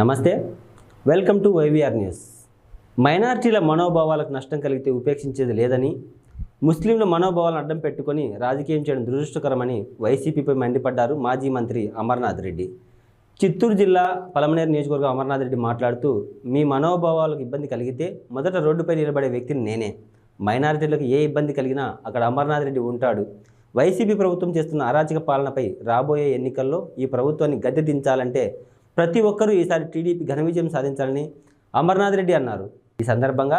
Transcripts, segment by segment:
నమస్తే. Welcome to YVR news మైనార్టీల మనోభావాలకు నష్టం కలిగితే ఉపేక్షించేది లేదని ముస్లింల మనోభావాలను అడ్డం పెట్టుకొని రాజకీయం చేయడం దురదృష్టకరమని వైసీపీపై మండిపడ్డారు మాజీ మంత్రి అమర్నాథ్ రెడ్డి. చిత్తూరు జిల్లా పలమనేరు నియోజకవర్గం అమర్నాథ్ రెడ్డి మాట్లాడుతూ మీ మనోభావాలకు ఇబ్బంది కలిగితే మొదట రోడ్డుపై నిలబడే వ్యక్తిని నేనే. మైనారిటీలకు ఏ ఇబ్బంది కలిగినా అక్కడ అమర్నాథ్ రెడ్డి ఉంటాడు. వైసీపీ ప్రభుత్వం చేస్తున్న అరాచక పాలనపై రాబోయే ఎన్నికల్లో ఈ ప్రభుత్వాన్ని గద్దె దించాలంటే ప్రతి ఒక్కరూ ఈసారి టీడీపీ ఘన విజయం సాధించాలని అమర్నాథ్ రెడ్డి అన్నారు. ఈ సందర్భంగా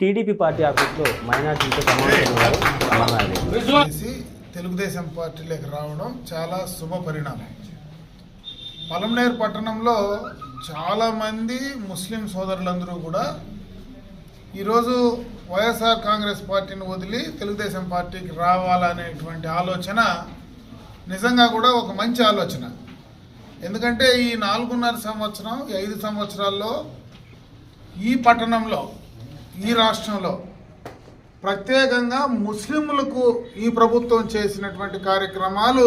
టీడీపీ పార్టీ ఆఫీస్లో మైనార్టీలతో సమావేశమయ్యారు అమర్నాథ్ రెడ్డి. తెలుగుదేశం పార్టీలోకి రావడం చాలా శుభ పరిణామం. పలంనేరు పట్టణంలో చాలామంది ముస్లిం సోదరులందరూ కూడా ఈరోజు వైఎస్ఆర్ కాంగ్రెస్ పార్టీని వదిలి తెలుగుదేశం పార్టీకి రావాలనేటువంటి ఆలోచన నిజంగా కూడా ఒక మంచి ఆలోచన. ఎందుకంటే ఈ నాలుగున్నర సంవత్సరం ఐదు సంవత్సరాల్లో ఈ పట్టణంలో ఈ రాష్ట్రంలో ప్రత్యేకంగా ముస్లింలకు ఈ ప్రభుత్వం చేసినటువంటి కార్యక్రమాలు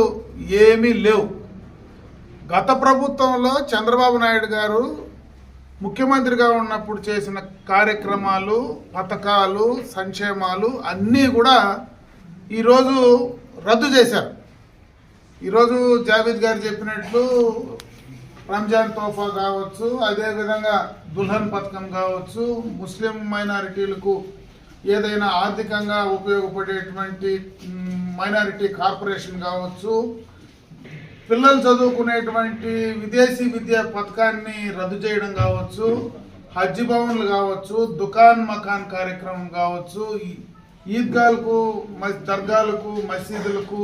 ఏమీ లేవు. గత ప్రభుత్వంలో చంద్రబాబు నాయుడు గారు ముఖ్యమంత్రిగా ఉన్నప్పుడు చేసిన కార్యక్రమాలు పథకాలు సంక్షేమాలు అన్నీ కూడా ఈరోజు రద్దు చేశారు. ఈరోజు జావేద్ గారు చెప్పినట్లు రంజాన్ తోఫా కావచ్చు అదేవిధంగా దుల్హన్ పథకం కావచ్చు ముస్లిం మైనారిటీలకు ఏదైనా ఆర్థికంగా ఉపయోగపడేటువంటి మైనారిటీ కార్పొరేషన్ కావచ్చు పిల్లలు చదువుకునేటువంటి విదేశీ విద్యా పథకాన్ని రద్దు చేయడం కావచ్చు హజ్ భవన్లు కావచ్చు దుకాన్ మకాన్ కార్యక్రమం కావచ్చు ఈద్గాలకు దర్గాలకు మసీదులకు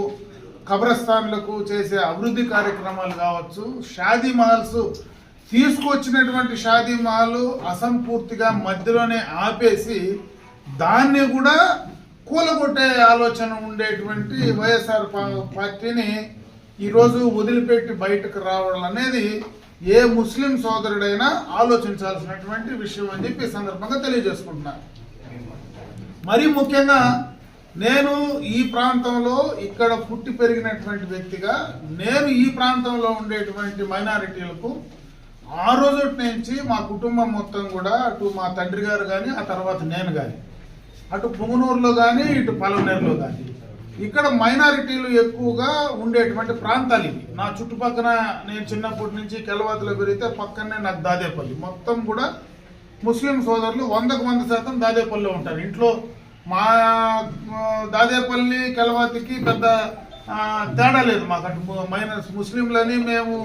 కబ్రస్థాన్లకు చేసే అభివృద్ధి కార్యక్రమాలు కావచ్చు షాదీ మహల్స్ తీసుకొచ్చినటువంటి షాదీ మహల్ అసంపూర్తిగా మధ్యలోనే ఆపేసి దాన్ని కూడా కూలగొట్టే ఆలోచన ఉండేటువంటి వైఎస్ఆర్ పార్టీని ఈరోజు వదిలిపెట్టి బయటకు రావడం అనేది ఏ ముస్లిం సోదరుడైనా ఆలోచించాల్సినటువంటి విషయం అని చెప్పి సందర్భంగా తెలియజేసుకుంటున్నాను. మరీ ముఖ్యంగా నేను ఈ ప్రాంతంలో ఇక్కడ పుట్టి పెరిగినటువంటి వ్యక్తిగా నేను ఈ ప్రాంతంలో ఉండేటువంటి మైనారిటీలకు ఆ రోజు నుంచి మా కుటుంబం మొత్తం కూడా అటు మా తండ్రి గారు కానీ ఆ తర్వాత నేను కానీ అటు పుంగనూరులో కానీ ఇటు పలమనేరులో కానీ ఇక్కడ మైనారిటీలు ఎక్కువగా ఉండేటువంటి ప్రాంతాలు ఇవి. నా చుట్టుపక్కల నేను చిన్నప్పటి నుంచి కెలవాతిలో పెరిగితే పక్కనే నాకు దాదేపల్లి. మొత్తం కూడా ముస్లిం సోదరులు వందకు వంద శాతం దాదేపల్లిలో ఉంటారు. ఇంట్లో మా దాదేపల్లి కలవాతికి పెద్ద తేడా లేదు మాకు మైనస్ ముస్లింలని మేము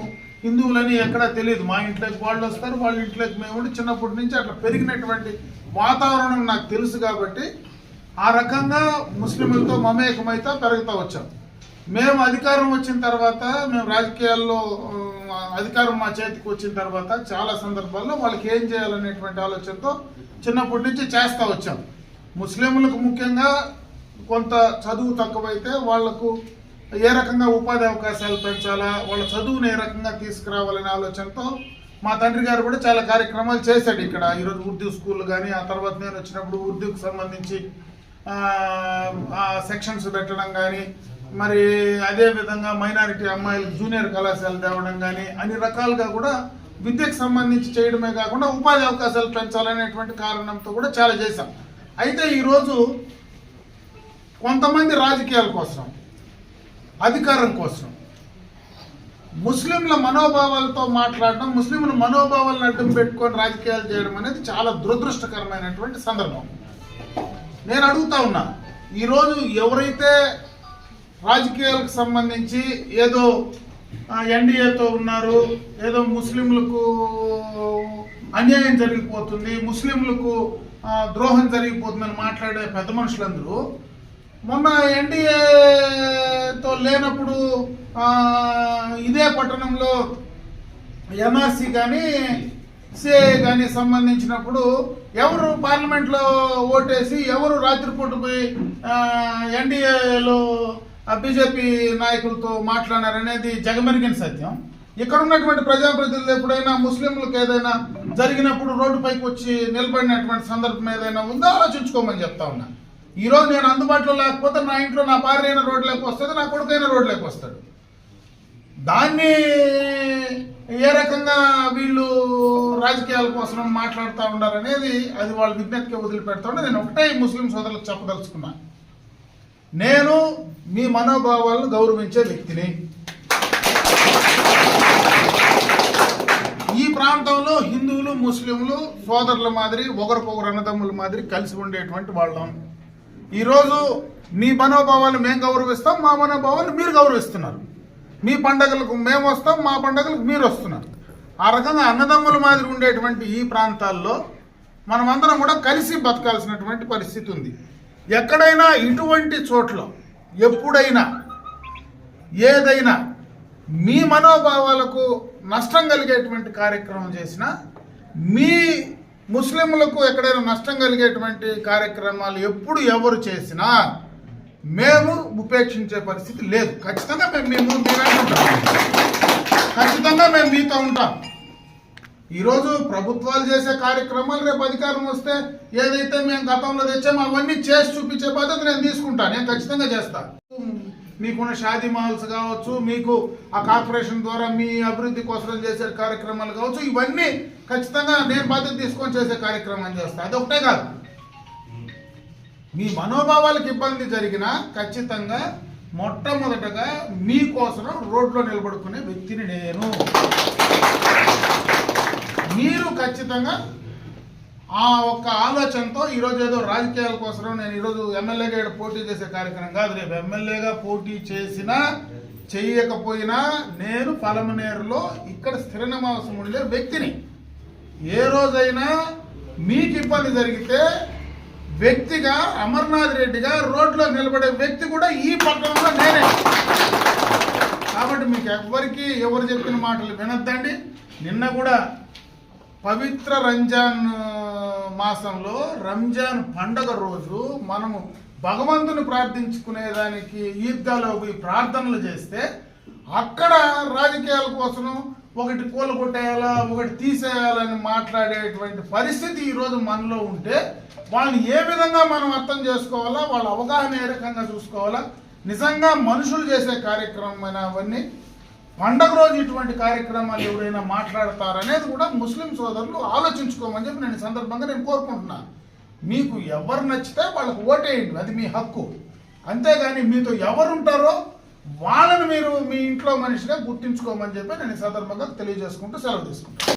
హిందువులని ఎక్కడా తెలియదు. మా ఇంట్లోకి వాళ్ళు వస్తారు వాళ్ళ ఇంట్లోకి మేము చిన్నప్పటి నుంచి అట్లా పెరిగినటువంటి వాతావరణం నాకు తెలుసు కాబట్టి ఆ రకంగా ముస్లింలతో మమేకమైతే పెరుగుతూ వచ్చాం. మేము అధికారం వచ్చిన తర్వాత మేము రాజకీయాల్లో అధికారం మా చేతికి వచ్చిన తర్వాత చాలా సందర్భాల్లో వాళ్ళకి ఏం చేయాలనేటువంటి ఆలోచనతో చిన్నప్పటి నుంచి చేస్తూ వచ్చాం. ముస్లింలకు ముఖ్యంగా కొంత చదువు తక్కువైతే వాళ్ళకు ఏ రకంగా ఉపాధి అవకాశాలు పెంచాలా వాళ్ళ చదువుని ఏ రకంగా తీసుకురావాలనే ఆలోచనతో మా తండ్రి గారు కూడా చాలా కార్యక్రమాలు చేశాడు ఇక్కడ. ఈరోజు ఉర్దూ స్కూల్ కానీ ఆ తర్వాత నేను వచ్చినప్పుడు ఉర్దూకు సంబంధించి సెక్షన్స్ పెట్టడం కానీ మరి అదే విధంగా మైనారిటీ అమ్మాయిలకు జూనియర్ కళాశాల తేవడం కానీ అన్ని రకాలుగా కూడా విద్యకు సంబంధించి చేయడమే కాకుండా ఉపాధి అవకాశాలు పెంచాలనేటువంటి కారణంతో కూడా చాలా చేశాం. అయితే ఈరోజు కొంతమంది రాజకీయాల కోసం అధికారం కోసం ముస్లింల మనోభావాలతో మాట్లాడడం ముస్లింల మనోభావాలను అడ్డం పెట్టుకొని రాజకీయాలు చేయడం అనేది చాలా దురదృష్టకరమైనటువంటి సందర్భం. నేను అడుగుతా ఉన్నా ఈరోజు ఎవరైతే రాజకీయాలకు సంబంధించి ఏదో ఎన్డీఏతో ఉన్నారు ఏదో ముస్లింలకు అన్యాయం జరిగిపోతుంది ముస్లింలకు ద్రోహం జరిగిపోతుందని మాట్లాడే పెద్ద మనుషులందరూ మొన్న ఎన్డీఏతో లేనప్పుడు ఇదే పట్టణంలో ఎన్ఆర్సీ కానీ సిఏ కానీ సంబంధించినప్పుడు ఎవరు పార్లమెంట్లో ఓటేసి ఎవరు రాత్రిపూట పోయి ఎన్డీఏలో బీజేపీ నాయకులతో మాట్లాడారనేది జగమెరిగిన సత్యం. ఇక్కడ ఉన్నటువంటి ప్రజాప్రతినిధులు ఎప్పుడైనా ముస్లింలకు ఏదైనా జరిగినప్పుడు రోడ్డుపైకి వచ్చి నిలబడినటువంటి సందర్భం ఏదైనా ఉందో? ఆలోచించుకోమని చెప్తా ఉన్నా. ఈరోజు నేను అందుబాటులో లేకపోతే నా ఇంట్లో నా భార్య అయినా రోడ్లోకి వస్తుంది నా కొడుకైనా రోడ్లోకి వస్తాడు. దాన్ని ఏ రకంగా వీళ్ళు రాజకీయాల కోసం మాట్లాడుతూ ఉండారు అది వాళ్ళ విజ్ఞతకి వదిలిపెడతా నేను ఒకటే ఈ ముస్లిం సోదరులకు చెప్పదలుచుకున్నా. నేను మీ మనోభావాలను గౌరవించే వ్యక్తిని ఈ ప్రాంతంలో హిందువులు ముస్లింలు సోదరుల మాదిరి ఒకరికొకరు అన్నదమ్ముల మాదిరి కలిసి ఉండేటువంటి వాళ్ళం. ఈరోజు మీ మనోభావాలు మేము గౌరవిస్తాం మా మనోభావాలు మీరు గౌరవిస్తున్నారు. మీ పండగలకు మేము వస్తాం మా పండగలకు మీరు వస్తున్నారు. ఆ రకంగా అన్నదమ్ముల మాదిరి ఉండేటువంటి ఈ ప్రాంతాల్లో మనమందరం కూడా కలిసి బతకాల్సినటువంటి పరిస్థితి ఉంది. ఎక్కడైనా ఇటువంటి చోట్ల ఎప్పుడైనా ఏదైనా మీ మనోభావాలకు నష్టం కలిగేటువంటి కార్యక్రమం చేసినా మీ ముస్లింలకు ఎక్కడైనా నష్టం కలిగేటువంటి కార్యక్రమాలు ఎప్పుడు ఎవరు చేసినా మేము ఉపేక్షించే పరిస్థితి లేదు. ఖచ్చితంగా మేము మేము మీ ఉంటాం. ఖచ్చితంగా మేము మీతో ఉంటాం. ఈరోజు ప్రభుత్వాలు చేసే కార్యక్రమాలు రేపు అధికారం వస్తే ఏదైతే మేము గతంలో తెచ్చామో అవన్నీ చేసి చూపించే పద్ధతి నేను తీసుకుంటాను నేను ఖచ్చితంగా చేస్తాను మీకున్న షాదీ మాల్స్ కావచ్చు మీకు ఆ కార్పొరేషన్ ద్వారా మీ అభివృద్ధి కోసం చేసే కార్యక్రమాలు కావచ్చు ఇవన్నీ ఖచ్చితంగా నేను బాధ్యత తీసుకొని చేసే కార్యక్రమం చేస్తాను అది ఒకటే కాదు. మీ మనోభావాలకు ఇబ్బంది జరిగినా ఖచ్చితంగా మొట్టమొదటగా మీకోసం రోడ్లో నిలబడుకునే వ్యక్తిని నేను. మీరు ఖచ్చితంగా ఆ ఒక్క ఆలోచనతో ఈరోజు ఏదో రాజకీయాల కోసం నేను ఈరోజు ఎమ్మెల్యేగా ఈడ పోటీ చేసే కార్యక్రమం కాదు. రేపు ఎమ్మెల్యేగా పోటీ చేసినా చేయకపోయినా నేను పలమనేరులో ఇక్కడ స్థిర నివాసం ఉండే వ్యక్తిని. ఏ రోజైనా మీకు ఇబ్బంది జరిగితే వ్యక్తిగా అమర్నాథ్ రెడ్డిగా రోడ్లో నిలబడే వ్యక్తి కూడా ఈ పట్టణంలో నేనే. కాబట్టి మీకు ఎవరికి ఎవరు చెప్పిన మాటలు వినొద్దండి. నిన్న కూడా పవిత్ర రంజాన్ మాసంలో రంజాన్ పండగ రోజు మనము భగవంతుని ప్రార్థించుకునేదానికి ఈద్గాలో పోయి ప్రార్థనలు చేస్తే అక్కడ రాజకీయాల కోసం ఒకటి కూల కొట్టేయాలా ఒకటి తీసేయాలని మాట్లాడేటువంటి పరిస్థితి ఈరోజు మనలో ఉంటే వాళ్ళని ఏ విధంగా మనం అర్థం చేసుకోవాలా వాళ్ళ అవగాహన ఏ రకంగా చూసుకోవాలా నిజంగా మనుషులు చేసే కార్యక్రమమైన అవన్నీ పండగ రోజు ఇటువంటి కార్యక్రమాలు ఎవరైనా మాట్లాడతారనేది కూడా ముస్లిం సోదరులు ఆలోచించుకోమని చెప్పి నేను సందర్భంగా నేను కోరుకుంటున్నాను. మీకు ఎవరు నచ్చితే వాళ్ళకు ఓటేయండి. అది మీ హక్కు. అంతేగాని మీతో ఎవరు ఉంటారో వాళ్ళని మీరు మీ ఇంట్లో మనిషిగా గుర్తించుకోమని చెప్పి నేను సందర్భంగా తెలియజేసుకుంటూ సెలవు తీసుకుంటాను.